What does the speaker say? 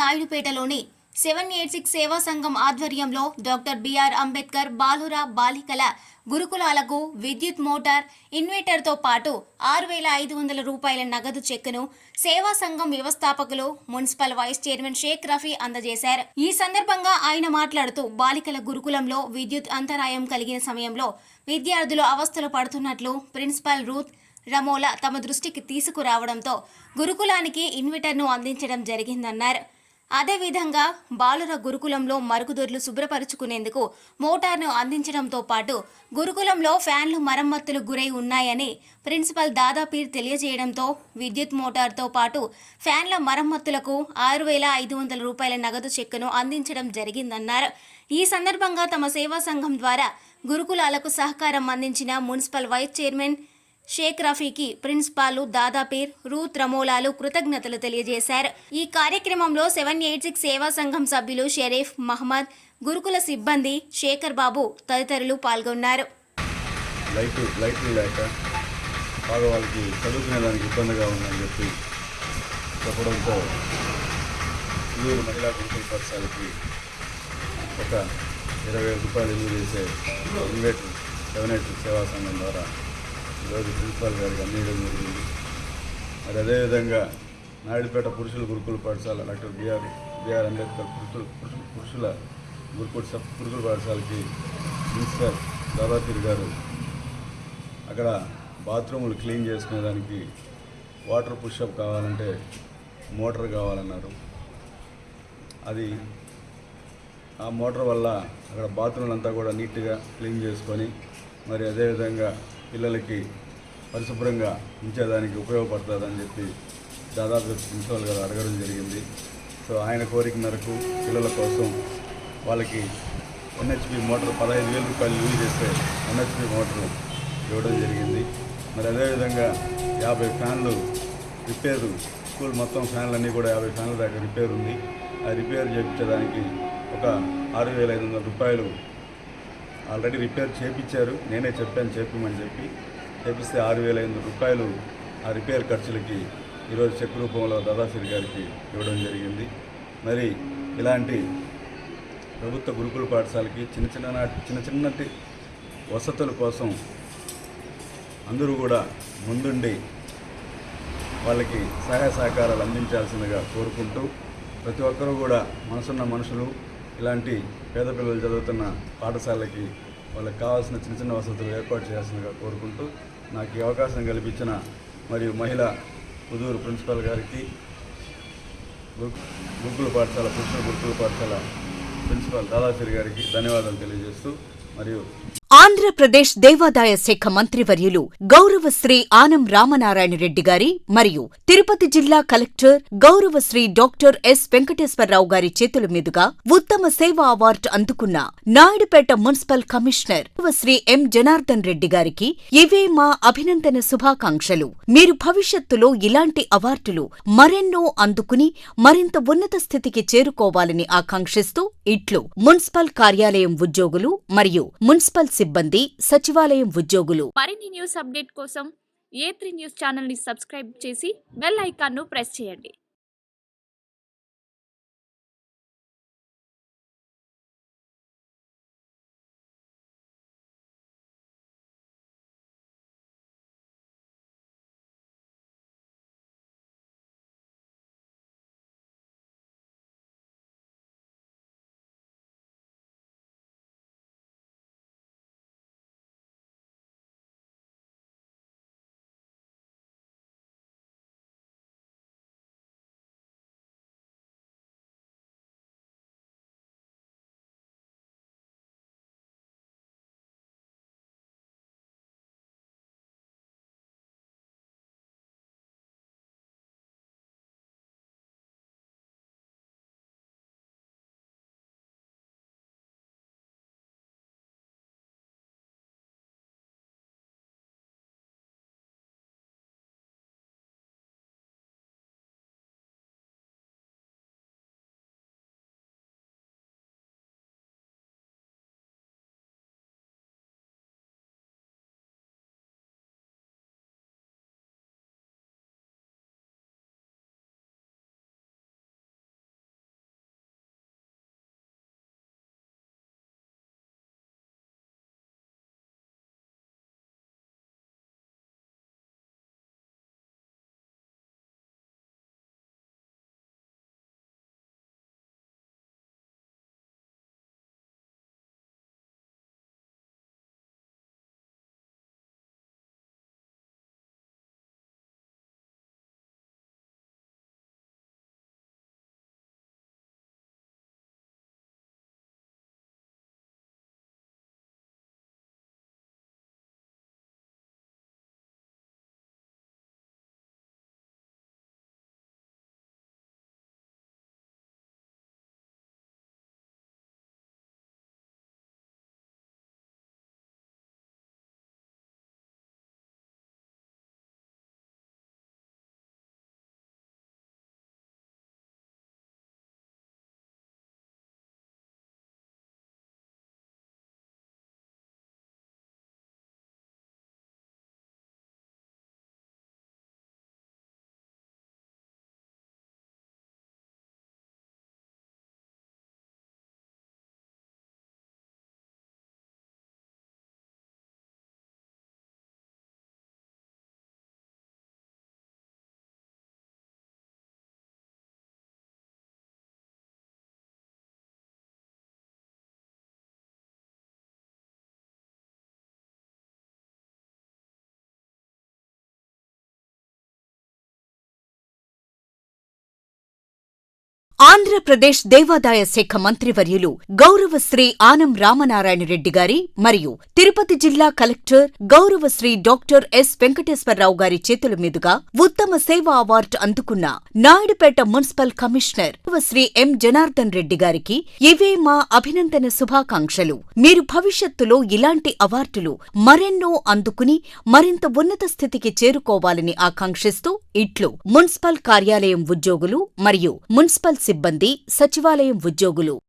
నాయుడుపేటలోని seven eight six సేవా సంఘం ఆధ్వర్యంలో డాక్టర్ బిఆర్ అంబేద్కర్ బాలుర బాలికల గురుకులాలకు విద్యుత్ మోటార్ ఇన్వర్టర్తో పాటు ఆరు వేల ఐదు వందల రూపాయల నగదు చెక్కును సేవా సంఘం వ్యవస్థాపకులు municipal vice chairman Shaik Rafi అందజేశారు. ఈ సందర్భంగా ఆయన మాట్లాడుతూ బాలికల గురుకులంలో విద్యుత్ అంతరాయం కలిగిన సమయంలో విద్యార్థులు అవస్థలు పడుతున్నట్లు ప్రిన్సిపల్ రూత్ రమోలా తమ దృష్టికి తీసుకురావడంతో గురుకులానికి ఇన్వర్టర్ను అందించడం జరిగిందన్నారు. అదేవిధంగా బాలుర గురుకులంలో మరుగుదొడ్లు శుభ్రపరుచుకునేందుకు మోటార్ను అందించడంతో పాటు గురుకులంలో ఫ్యాన్లు మరమ్మతులు గురై ఉన్నాయని ప్రిన్సిపల్ దాదాపీర్ తెలియజేయడంతో విద్యుత్ మోటార్తో పాటు ఫ్యాన్ల మరమ్మతులకు ఆరు వేల ఐదు వందల రూపాయల నగదు చెక్కును అందించడం జరిగిందన్నారు. ఈ సందర్భంగా తమ సేవా సంఘం ద్వారా గురుకులాలకు సహకారం అందించిన మున్సిపల్ వైస్ చైర్మన్ షేక్ రఫీకి ప్రిన్సిపాల్ దాదాపీర్ రూత్ రమోలాలు కృతజ్ఞతలు తెలియజేశారు. ఈ కార్యక్రమంలో సెవెన్ ఎయిట్ సిక్స్ సేవా సంఘం సభ్యులు షరీఫ్ మహమ్మద్ గురుకుల సిబ్బంది శేఖర్ బాబు తదితరులు పాల్గొన్నారు. లైట్ లైట్లు లేక బాగా వాళ్ళకి చదువుకునేదానికి ఇబ్బందిగా ఉందని చెప్పి చెప్పడంతో ఊరు మహిళా గురుకుల పాఠశాలకి ఒక ఇరవై రూపాయలు విలువ చేసే ఇన్వేటర్ సెవెన్ ఎయిట్ సేవా సంఘం ద్వారా ఈరోజు ప్రిన్సిపాల్ గారికి అందించడం జరిగింది. మరి అదేవిధంగా నాయుడుపేట పురుషుల గురుకుల పాఠశాల డాక్టర్ బిఆర్ బిఆర్ అంబేద్కర్ పురుషుల పురుషుల పురుషుల గురుకుల సబ్ గురుకుల పాఠశాలకి ప్రిన్సిపల్ దాదాపీర్ గారు అక్కడ బాత్రూములు క్లీన్ చేసుకునేదానికి వాటర్ పుషప్ కావాలంటే మోటార్ కావాలన్నారు. అది ఆ మోటార్ వల్ల అక్కడ బాత్రూమ్లు అంతా కూడా నీట్గా క్లీన్ చేసుకొని మరి అదేవిధంగా పిల్లలకి పరిశుభ్రంగా ఉంచేదానికి ఉపయోగపడుతుందని చెప్పి దాదాపు ప్రిన్సిపల్ గారు అడగడం జరిగింది. సో ఆయన కోరిక మేరకు పిల్లల కోసం వాళ్ళకి ఎన్హెచ్పి మోటార్ పదహైదు వేల రూపాయలు యూజ్ చేస్తే ఎన్హెచ్పి మోటార్ ఇవ్వడం జరిగింది. మరి అదేవిధంగా యాభై ఫ్యాన్లు రిపేరు స్కూల్ మొత్తం ఫ్యాన్లన్నీ కూడా యాభై ఫ్యాన్ల దాకా రిపేర్ ఉంది. ఆ రిపేర్ చేయించడానికి ఒక ఆరు వేల ఐదు వందల రూపాయలు ఆల్రెడీ రిపేర్ చేయించారు నేనే చెప్పాను చెప్పమని చెప్పి. చేపిస్తే ఆరు వేల ఐదు రూపాయలు ఆ రిపేర్ ఖర్చులకి ఈరోజు చెక్ రూపంలో దాదాసిరి గారికి ఇవ్వడం జరిగింది. మరి ఇలాంటి ప్రభుత్వ గురుకుల పాఠశాలకి చిన్న చిన్న చిన్న చిన్నటి వసతుల కోసం అందరూ కూడా ముందుండి వాళ్ళకి సహాయ సహకారాలు అందించాల్సిందిగా కోరుకుంటూ ప్రతి ఒక్కరూ కూడా మనసున్న మనుషులు ఇలాంటి పేద పిల్లలు చదువుతున్న పాఠశాలకి వాళ్ళకి కావాల్సిన చిన్న చిన్న వసతులు ఏర్పాటు చేయాల్సిందిగా కోరుకుంటూ నాకు ఈ అవకాశం కల్పించిన మరియు మహిళ పుదూరు ప్రిన్సిపల్ గారికి గురు- గురుకుల పాఠశాల పురుషుల గురుకుల పాఠశాల ప్రిన్సిపల్ దాదాసిరి గారికి ధన్యవాదాలు తెలియజేస్తూ మరియు ఆంధ్రప్రదేశ్ దేవాదాయ శాఖ మంత్రివర్యులు గౌరవశ్రీ ఆనం రామనారాయణ రెడ్డి గారి మరియు తిరుపతి జిల్లా కలెక్టర్ గౌరవశ్రీ డాక్టర్ ఎస్ వెంకటేశ్వరరావు గారి చేతుల మీదుగా ఉత్తమ సేవా అవార్డు అందుకున్న Naidupeta municipal commissioner Shri M Janardhan Reddy గారికి ఇవే మా అభినందన శుభాకాంక్షలు. మీరు భవిష్యత్తులో ఇలాంటి అవార్డులు మరెన్నో అందుకుని మరింత ఉన్నత స్థితికి చేరుకోవాలని ఆకాంక్షిస్తూ ఇట్లు మున్సిపల్ కార్యాలయం ఉద్యోగులు మరియు మున్సిపల్ సిబ్బంది సచివాలయం ఉద్యోగులు. మరిన్ని న్యూస్ అప్డేట్ కోసం ఏ త్రీ న్యూస్ ఛానల్ని సబ్స్క్రైబ్ చేసి బెల్ ఐకాన్ను ప్రెస్ చేయండి. ఆంధ్రప్రదేశ్ దేవాదాయ శాఖ మంత్రివర్యులు గౌరవశ్రీ ఆనం రామనారాయణ రెడ్డి గారి మరియు తిరుపతి జిల్లా కలెక్టర్ గౌరవశ్రీ డాక్టర్ ఎస్ వెంకటేశ్వరరావు గారి చేతుల మీదుగా ఉత్తమ సేవ అవార్డు అందుకున్న Naidupeta municipal commissioner Shri M Janardhan Reddy గారికి ఇవే మా అభినందన శుభాకాంక్షలు. మీరు భవిష్యత్తులో ఇలాంటి అవార్డులు మరెన్నో అందుకుని మరింత ఉన్నత స్థితికి చేరుకోవాలని ఆకాంక్షిస్తూ ఇట్లు. మున్సిపల్ కార్యాలయం ఉద్యోగులు మరియు మున్సిపల్ సిబ్బంది సచివాలయం ఉద్యోగులు.